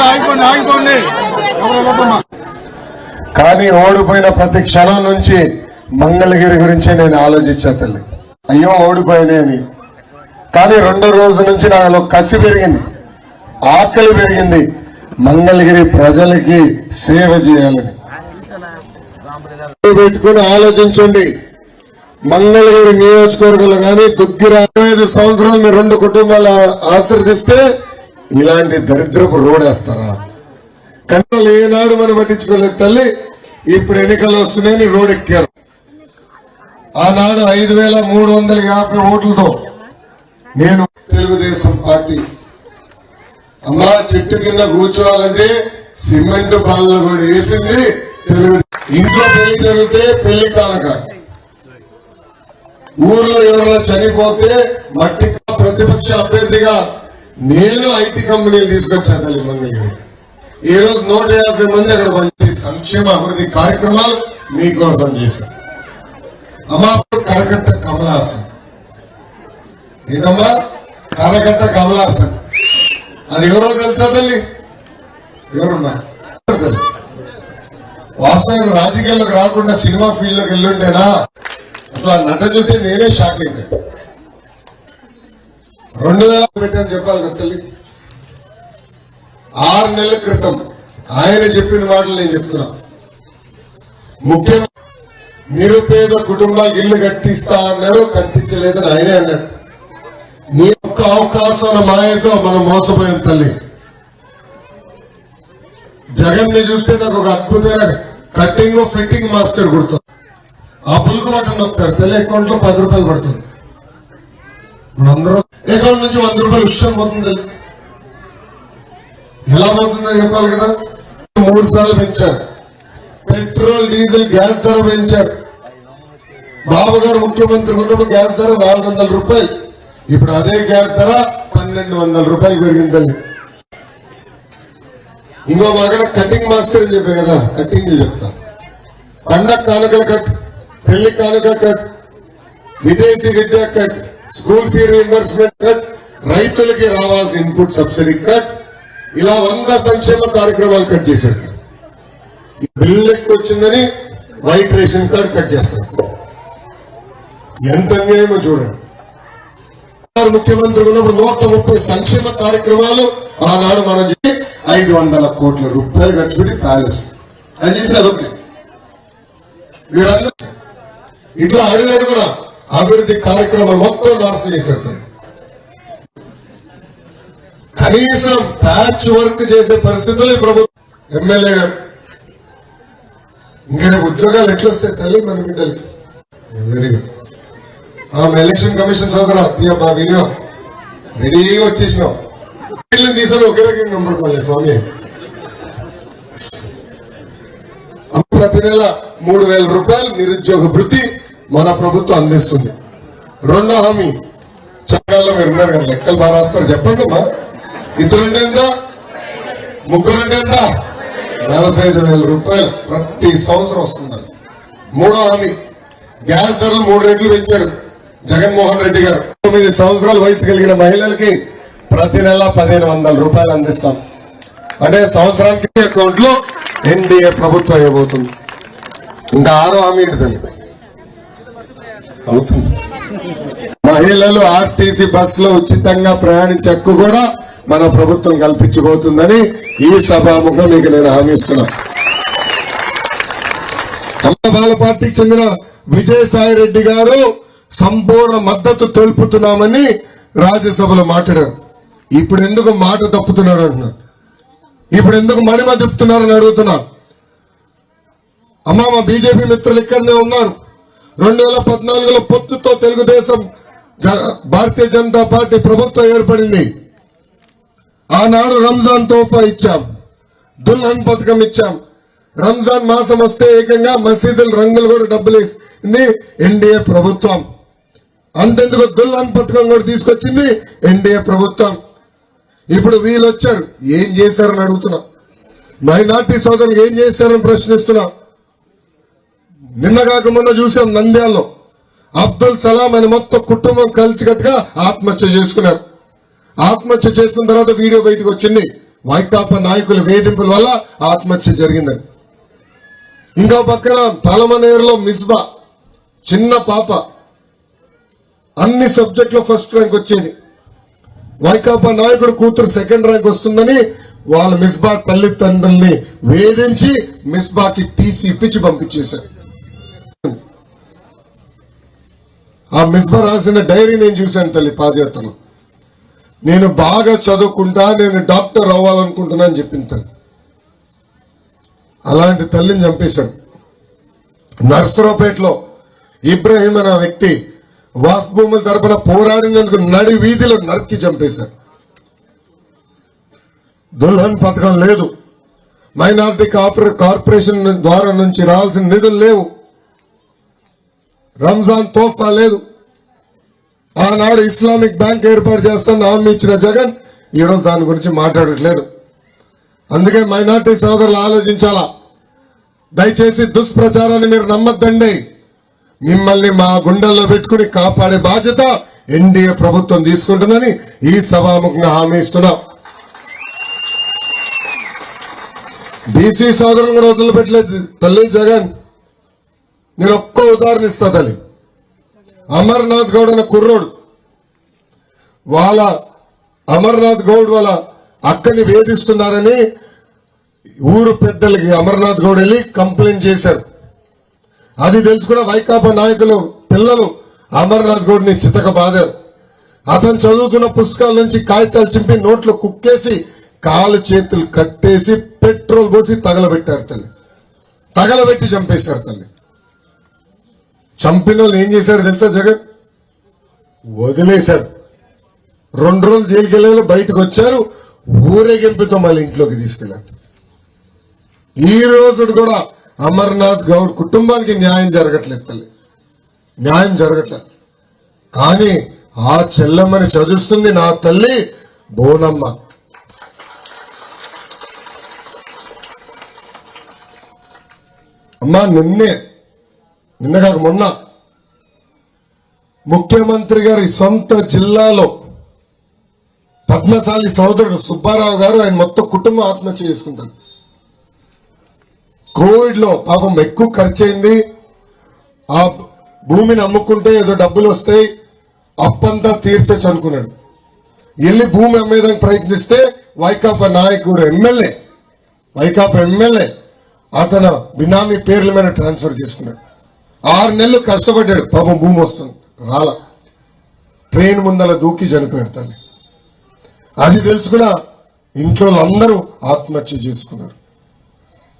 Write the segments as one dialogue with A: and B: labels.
A: అందరూ ఆగిపోండి ఆగిపోండి.
B: కానీ ఓడిపోయిన ప్రతి క్షణం నుంచి మంగళగిరి గురించి నేను ఆలోచించా తల్లి. అయ్యో ఓడిపోయినాయి అని కానీ రెండో రోజు నుంచి నాలో కసి పెరిగింది. ఆకలి పెరిగింది. మంగళగిరి ప్రజలకి సేవ చేయాలని. పెట్టుకుని ఆలోచించండి. మంగళగిరి నియోజకవర్గంలో కానీ దుగ్గిర ఐదు సంవత్సరాలు మీరు రెండు కుటుంబాలు ఆశ్రదిస్తే ఇలాంటి దరిద్రపు రోడేస్తారా? కన్నలు ఏనాడు మనం పట్టించుకోలేదు తల్లి. ఇప్పుడు ఎన్నికలు వస్తున్నాయని రోడ్ ఎక్కారు ఆనాడు ఐదు వేల మూడు వందల యాభై ఓట్లతో నేను తెలుగుదేశం పార్టీ. అమ్మా చెట్టు కింద కూర్చోవాలంటే సిమెంట్ బాల్లో కూడా వేసింది తెలుగు ఇంట్లో పెళ్ళి జరిగితే పెళ్ళి కానక. ఊర్లో ఎవరైనా చనిపోతే మట్టి ప్రతిపక్ష అభ్యర్థిగా నేను ఐటీ కంపెనీలు తీసుకొచ్చాను తల్లి మంగళగిరి ఈ రోజు నూట యాభై మంది అక్కడ పనిచేసి సంక్షేమ అభివృద్ధి కార్యక్రమాలు మీకోసం చేశారు. అమ్మా కరగట్ట కమలాసన్. ఏంటమ్మా? కరకట్ట కమలాసన్. అది ఎవరో తెలుసా తల్లి? ఎవరమ్మా? వాస్తవంగా రాజకీయాల్లోకి రాకుండా సినిమా ఫీల్డ్లోకి వెళ్ళుంటేనా? అసలు ఆ నట చూసి నేనే షాక్ అయింది రెండు వేల పెట్టని చెప్పాలి కదా తల్లి. ఆరు నెలల క్రితం ఆయన చెప్పిన మాటలు నేను చెప్తున్నా. ముఖ్యంగా నిరుపేద కుటుంబాలు ఇల్లు కట్టిస్తా అన్నాడు కట్టించలేదని ఆయనే అన్నాడు. నీ ఒక్క అవకాశాల మాయతో మనం మోసపోయాం తల్లి. జగన్ని చూస్తే నాకు ఒక అద్భుతమైన కట్టింగ్ ఫిట్టింగ్ మాస్టర్ కుడుతుంది ఆ పులుకు బటన్ నొక్కుతాడు తల్లి అకౌంట్లో పది రూపాయలు పడుతుంది. మనందరూ అకౌంట్ నుంచి వంద రూపాయలు విషయం పోతుంది. ఎలా పోతుందో చెప్పాలి కదా? మూడు సార్లు పెంచారు. పెట్రోల్ డీజిల్ గ్యాస్ ధర పెంచారు. బాబు గారు ముఖ్యమంత్రి ఉన్నప్పుడు గ్యాస్ ధర నాలుగు వందల రూపాయలు. ఇప్పుడు అదే గ్యాస్ ధర పన్నెండు వందల రూపాయలు పెరిగిందండి ఇంకో మగన కటింగ్ మాస్టర్ అని చెప్పే కదా కటింగ్ చెప్తా. పండగ కానుకలు కట్ పెళ్ళి కానుక కట్ విదేశీ విద్యా cut school fee reimbursement cut రైతులకి రావాల్సిన ఇన్పుట్ సబ్సిడీ కట్ ఇలా వంద సంక్షేమ కార్యక్రమాలు కట్ చేశాడు. బిల్లు ఎక్కువ వచ్చిందని వైట్ రేషన్ కార్డ్ కట్ చేస్తారు. ఎంత అన్యాయమో చూడండి. ముఖ్యమంత్రి ఉన్నప్పుడు నూట ముప్పై సంక్షేమ కార్యక్రమాలు ఆనాడు మనం చెప్పి ఐదు వందల కోట్ల రూపాయలు ఖర్చు పెట్టి ప్యాలెస్. అని చేసిన అదొకటి. మీరందరూ ఇట్లా అడుగడుగున అభివృద్ధి కార్యక్రమాలు మొత్తం నాశనం చేశారు కనీసం ప్యాచ్ వర్క్ చేసే పరిస్థితులు ప్రభుత్వం. ఎమ్మెల్యే గారు ఇంకా ఉద్యోగాలు ఎట్లొస్తాయి తల్లి మన బిడ్డలకి? వెరీ గుడ్ ఆమె ఎలక్షన్ కమిషన్ సోదరా తీయ మా వీడియో. రెడీగా వచ్చేసినాం. వీళ్ళని తీసాను ఒకే రకం నమ్ముతాలే స్వామి. ప్రతి నెల మూడు వేల రూపాయలు నిరుద్యోగ వృత్తి మన ప్రభుత్వం అందిస్తుంది. రెండో హామీ. చక్రాల్లో మీరు ఉన్నారు కదా లెక్కలు బాగా రాస్తారు. చెప్పండి అమ్మా. ఇద్దరుంటే ఎంత? ముగ్గురుంటే ఎంత? నలభై ఐదు వేల రూపాయలు ప్రతి సంవత్సరం వస్తుంది మూడో హామీ. గ్యాస్ ధరలు మూడు రెట్లు పెంచాడు జగన్మోహన్ రెడ్డి గారు. తొమ్మిది సంవత్సరాల వయసు కలిగిన మహిళలకి ప్రతి నెల పదిహేను వందల రూపాయలు అందిస్తాం. అంటే సంవత్సరానికి అకౌంట్లో ఎన్డీఏ ప్రభుత్వం ఇవ్వబోతుంది ఇంకా ఆరో హామీ ఏంటి తల్లి మహిళలు ఆర్టీసీ బస్సులో ఉచితంగా ప్రయాణించే హక్కు కూడా మన ప్రభుత్వం కల్పించబోతుందని ఈ సభాముఖం మీకు నేను హామీ ఇస్తున్నా అమ్మబాల పార్టీకి చెందిన విజయసాయి రెడ్డి గారు సంపూర్ణ మద్దతు తెలుపుతున్నామని రాజ్యసభలో మాట్లాడారు. ఇప్పుడు ఎందుకు మాట తప్పుతున్నాడు అంటున్నారు. ఇప్పుడు ఎందుకు మణిమ తిప్పుతున్నారని అడుగుతున్నా అమ్మా మా బీజేపీ మిత్రులు ఇక్కడనే ఉన్నారు. రెండు వేల పద్నాలుగులో పొత్తుతో తెలుగుదేశం భారతీయ జనతా పార్టీ ప్రభుత్వం ఏర్పడింది. ఆనాడు రంజాన్ తోఫా ఇచ్చాం. దుల్హన్ పథకం ఇచ్చాం. రంజాన్ మాసం వస్తే ఏకంగా మసీదుల రంగులు కూడా డబ్బులు ఇస్తుంది ఎన్డీఏ ప్రభుత్వం. అంతెందుకు దుల్హన్ పథకం కూడా తీసుకొచ్చింది ఎన్డీఏ ప్రభుత్వం. ఇప్పుడు వీళ్ళు వచ్చారు ఏం చేశారని అడుగుతున్నా. మైనార్టీ సోదరులు ఏం చేశారని ప్రశ్నిస్తున్నా. నిన్న కాక మొన్న చూసాం నంద్యాలలో. అబ్దుల్ సలాం అని మొత్తం కుటుంబం కలిసికట్టుగా ఆత్మహత్య చేసుకున్నారు. ఆత్మహత్య చేసుకున్న తర్వాత వీడియో బయటకు వచ్చింది. వైకాపా నాయకుల వేధింపుల వల్ల ఆత్మహత్య జరిగిందని. ఇంకో పక్కన పాలమనేరులో మిస్బా చిన్న పాప. అన్ని సబ్జెక్టులో ఫస్ట్ ర్యాంక్ వచ్చేది. వైకాపా నాయకుడు కూతురు సెకండ్ ర్యాంక్ వస్తుందని వాళ్ళ మిస్బా తల్లిదండ్రుల్ని వేధించి మిస్బాకి టీసీ ఇప్పించి పంపించేశారు. ఆ మిస్బా రాసిన డైరీ నేను చూశాను తల్లి పాదయాత్రలో. నేను బాగా చదువుకుంటా నేను డాక్టర్ అవ్వాలనుకుంటున్నా అని చెప్పింది తల్లి. అలాంటి తల్లిని చంపేశారు. నర్సరావుపేటలో ఇబ్రహీం అనే వ్యక్తి వాఫ్ భూముల తరపున పోరాడినందుకు నడి వీధిలో నరికి చంపేశారు. దుల్హన్ పథకం లేదు. మైనార్టీ కార్పొరేషన్ ద్వారా నుంచి రావాల్సిన నిధులు లేవు. రంజాన్ తోఫా లేదు. ఆనాడు ఇస్లామిక్ బ్యాంక్ ఏర్పాటు చేస్తాను హామీ ఇచ్చిన జగన్ ఈరోజు దాని గురించి మాట్లాడట్లేదు. అందుకే మైనార్టీ సోదరులు ఆలోచించాలా? దయచేసి దుష్ప్రచారాన్ని మీరు నమ్మద్దండి. మిమ్మల్ని మా గుండెల్లో పెట్టుకుని కాపాడే బాధ్యత ఎన్డీఏ ప్రభుత్వం తీసుకుంటుందని ఈ సభాముఖంగా హామీ ఇస్తున్నాం. బీసీ సోదరులను కూడా వదిలిపెట్టలేదు తల్లి జగన్. నేను ఒక్క ఉదాహరణ ఇస్తా తల్లి. అమర్నాథ్ గౌడ్ అనే కుర్రోడు. వాళ్ళ అమర్నాథ్ గౌడ్ వాళ్ళ అక్కని వేధిస్తున్నారని ఊరు పెద్దలకి అమర్నాథ్ గౌడ్ వెళ్ళి కంప్లైంట్ చేశారు. అది తెలుసుకున్న వైకాపా నాయకులు పిల్లలు అమర్నాథ్ గౌడ్ని చితక బాధారు అతను చదువుతున్న పుస్తకాల నుంచి కాగితాలు చింపి నోట్లో కుక్కేసి కాలు చేతులు కట్టేసి పెట్రోల్ పోసి తగలబెట్టారు తల్లి. తగలబెట్టి చంపేశారు తల్లి. చంపిన వాళ్ళు ఏం చేశాడు తెలుసా జగన్? వదిలేశాడు రెండు రోజులు జైలుకి వెళ్ళారు బయటకు వచ్చారు ఊరేగింపుతో మళ్ళీ ఇంట్లోకి తీసుకెళ్ళారు ఈ రోజు కూడా అమర్నాథ్ గౌడ్ కుటుంబానికి న్యాయం జరగట్లేదు తల్లి. న్యాయం జరగట్లేదు. కానీ ఆ చెల్లమ్మని చదువుతుంది నా తల్లి బోనమ్మ. అమ్మా నిన్నే నిన్న కాక మొన్న ముఖ్యమంత్రి గారి సొంత జిల్లాలో పద్మశాలి సోదరుడు సుబ్బారావు గారు ఆయన మొత్తం కుటుంబం ఆత్మహత్య చేసుకుంటారు. కోవిడ్లో పాపం ఎక్కువ ఖర్చు అయింది ఆ భూమిని అమ్ముకుంటే ఏదో డబ్బులు వస్తాయి. అప్పంతా తీర్చచ్చు అనుకున్నాడు. వెళ్ళి భూమి అమ్మేదానికి ప్రయత్నిస్తే వైకాపా నాయకుడు ఎమ్మెల్యే వైకాపా ఎమ్మెల్యే అతను బినామీ పేర్ల మీద ట్రాన్స్ఫర్ చేసుకున్నాడు. ఆరు నెలలు కష్టపడ్డాడు. పాపం భూమి వస్తుంది రాల. ట్రైన్ ముందల దూకి చనిపోయాడు తల్లి. అది తెలుసుకున్న ఇంట్లో అందరూ ఆత్మహత్య చేసుకున్నారు.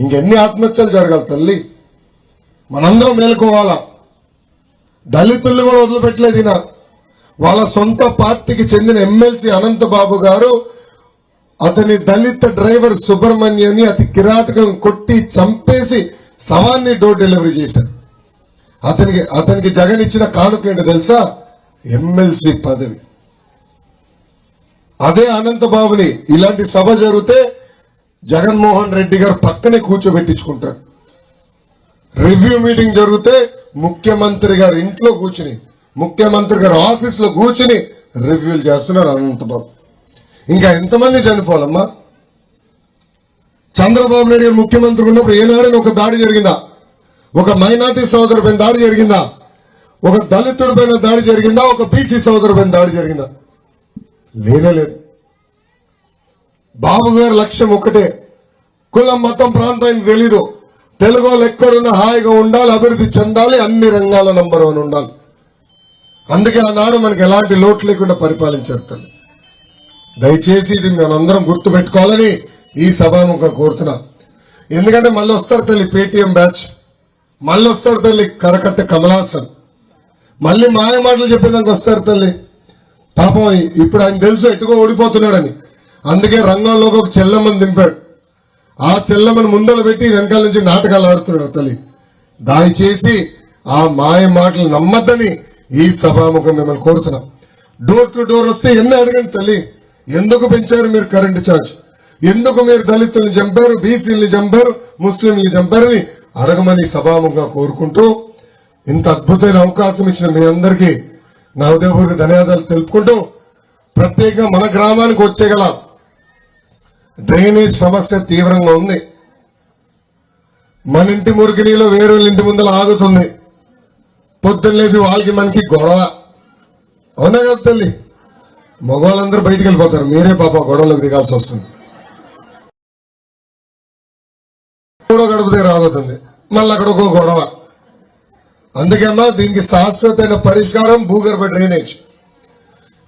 B: ఇంకెన్ని ఆత్మహత్యలు జరగాలి తల్లి? మనందరం మేలుకోవాలా? దళితుల్ని కూడా వదిలిపెట్టలేదు ఈయన. వాళ్ళ సొంత పార్టీకి చెందిన ఎమ్మెల్సీ అనంతబాబు గారు అతని దళిత డ్రైవర్ సుబ్రహ్మణ్యని అతి కిరాతకం కొట్టి చంపేసి శవాన్ని డోర్ డెలివరీ చేశారు. అతనికి అతనికి జగన్ ఇచ్చిన కానుక ఏంటో తెలుసా? ఎమ్మెల్సీ పదవి. అదే అనంతబాబుని ఇలాంటి సభ జరిగితే జగన్మోహన్ రెడ్డి గారు పక్కనే కూర్చోబెట్టించుకుంటారు. రివ్యూ మీటింగ్ జరిగితే ముఖ్యమంత్రి గారు ఇంట్లో కూర్చుని ముఖ్యమంత్రి గారు ఆఫీస్లో కూర్చుని రివ్యూలు చేస్తున్నారు అనంతబాబు. ఇంకా ఎంతమంది చనిపోవాలమ్మా? చంద్రబాబు నాయుడు గారు ముఖ్యమంత్రి ఉన్నప్పుడు ఏనాడని ఒక దాడి జరిగిందా? ఒక మైనార్టీ సోదరు పైన దాడి జరిగిందా? ఒక దళితుడి పైన దాడి జరిగిందా? ఒక బీసీ సోదరు పైన దాడి జరిగిందా? లేనే లేదు. బాబు గారి లక్ష్యం ఒకటే కులం మతం ప్రాంతం తెలీదు. తెలుగు వాళ్ళు ఎక్కడున్నా హాయిగా ఉండాలి అభివృద్ధి చెందాలి అన్ని రంగాల నంబర్ వన్ ఉండాలి. అందుకే ఆనాడు మనకి ఎలాంటి లోటు లేకుండా పరిపాలించారు తల్లి. దయచేసి ఇది మనందరం గుర్తు పెట్టుకోవాలని ఈ సభాముఖ కోరుతున్నా. ఎందుకంటే మళ్ళీ వస్తారు తల్లి పేటిఎం బ్యాచ్. మళ్ళీ వస్తారు తల్లి కరకట్ట కమలాసన్ మళ్ళీ మాయ మాటలు చెప్పేదానికి వస్తారు తల్లి. పాపం ఇప్పుడు ఆయన తెలుసు ఎట్టుకో ఓడిపోతున్నాడని. అందుకే రంగంలోకి ఒక చెల్లమ్మని దింపాడు. ఆ చెల్లమ్మని ముందలు పెట్టి వెనకాల నుంచి నాటకాలు ఆడుతున్నాడు తల్లి. దయచేసి ఆ మాయ మాటలు నమ్మద్దని ఈ సభాముఖం మిమ్మల్ని కోరుతున్నాం. డోర్ టు డోర్ వస్తే ఎన్ని అడగండి తల్లి? ఎందుకు పెంచారు మీరు కరెంటు ఛార్జ్ ఎందుకు మీరు దళితుల్ని చంపారు బీసీల్ని చంపారు ముస్లింలు చంపారని అడగమని సభాముఖంగా కోరుకుంటూ ఇంత అద్భుతమైన అవకాశం ఇచ్చిన మీ అందరికీ నా ఉదయపూర్వక ధన్యవాదాలు తెలుపుకుంటూ ప్రత్యేకంగా మన గ్రామానికి వచ్చేగల డ్రైనేజ్ సమస్య తీవ్రంగా ఉంది. మన ఇంటి మురికి నీళ్ళు వేరే ఇంటి ముందర ఆగుతుంది. పొద్దున్న లేచి వాళ్ళకి మనకి గొడవ. అవునా కదా తల్లి? మగవాళ్ళందరూ బయటికి వెళ్ళిపోతారు. మీరే పాప గొడవలోకి దిగాల్సి వస్తుంది. గడప మళ్ళీ అక్కడ ఒక గొడవ. అందుకేమ్మా దీనికి శాశ్వతమైన పరిష్కారం భూగర్భ డ్రైనేజ్.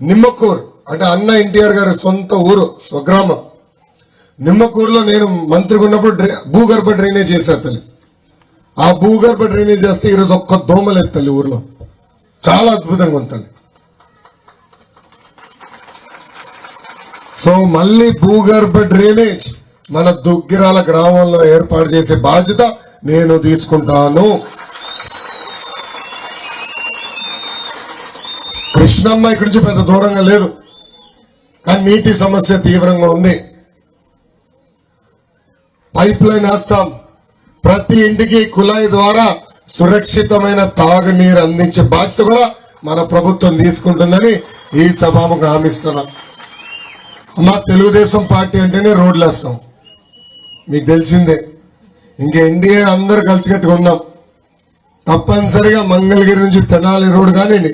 B: నిమ్మకూరు అంటే అన్న ఎన్టీఆర్ గారి సొంత ఊరు స్వగ్రామం. నిమ్మకూరులో నేను మంత్రిగా ఉన్నప్పుడు భూగర్భ డ్రైనేజ్ చేశాను తల్లి. ఆ భూగర్భ డ్రైనేజ్ చేస్తే ఈరోజు ఒక్క దోమలేదు తల్లి ఊర్లో. చాలా అద్భుతంగా ఉంటుంది సో మళ్ళీ భూగర్భ డ్రైనేజ్. మన దుగ్గిరాల గ్రామంలో ఏర్పాటు చేసే బాధ్యత నేను తీసుకుంటాను. కృష్ణమ్మ ఇక్కడి నుంచి పెద్ద దూరంగా లేదు. కానీ నీటి సమస్య తీవ్రంగా ఉంది. పైప్ లైన్ వేస్తాం. ప్రతి ఇంటికి కుళాయి ద్వారా సురక్షితమైన తాగునీరు అందించే బాధ్యత కూడా మన ప్రభుత్వం తీసుకుంటుందని ఈ సభాముఖం హామీస్తున్నా అమ్మా తెలుగుదేశం పార్టీ అంటేనే రోడ్లు వేస్తాం మీకు తెలిసిందే. ఇంకా ఎన్డీఏ అందరూ కలిసికట్టుగా ఉన్నాం. తప్పనిసరిగా మంగళగిరి నుంచి తెనాలి రోడ్ కానివ్వండి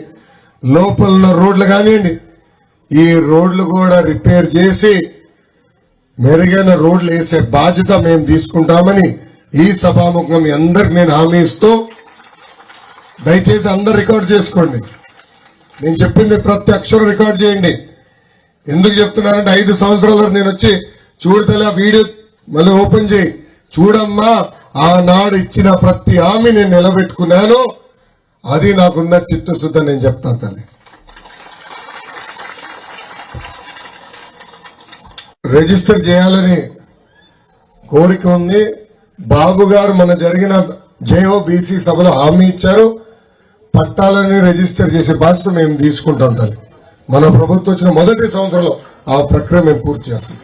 B: లోపల ఉన్న రోడ్లు కానివ్వండి ఈ రోడ్లు కూడా రిపేర్ చేసి మెరుగైన రోడ్లు వేసే బాధ్యత మేము తీసుకుంటామని ఈ సభాముఖం మీ అందరికి నేను హామీ ఇస్తూ దయచేసి అందరు రికార్డ్ చేసుకోండి. నేను చెప్పింది ప్రతి అక్షరం రికార్డ్ చేయండి. ఎందుకు చెప్తున్నానంటే ఐదు సంవత్సరాల నేను వచ్చి చూడతలే ఆ వీడియో మళ్ళీ ఓపెన్ చేయి. చూడమ్మా ఆనాడు ఇచ్చిన ప్రతి హామీ నేను నిలబెట్టుకున్నాను. అది నాకున్న చిత్తశుద్ధ నేను చెప్తాను తల్లి. రిజిస్టర్ చేయాలని కోరిక ఉంది. బాబు గారు మన జరిగిన జేఓ బీసీ సభలో హామీ ఇచ్చారు. పట్టాలని రిజిస్టర్ చేసే బాధ్యత మేము తీసుకుంటాం తల్లి. మన ప్రభుత్వం వచ్చిన మొదటి సంవత్సరంలో ఆ ప్రక్రియ మేము పూర్తి చేస్తాం.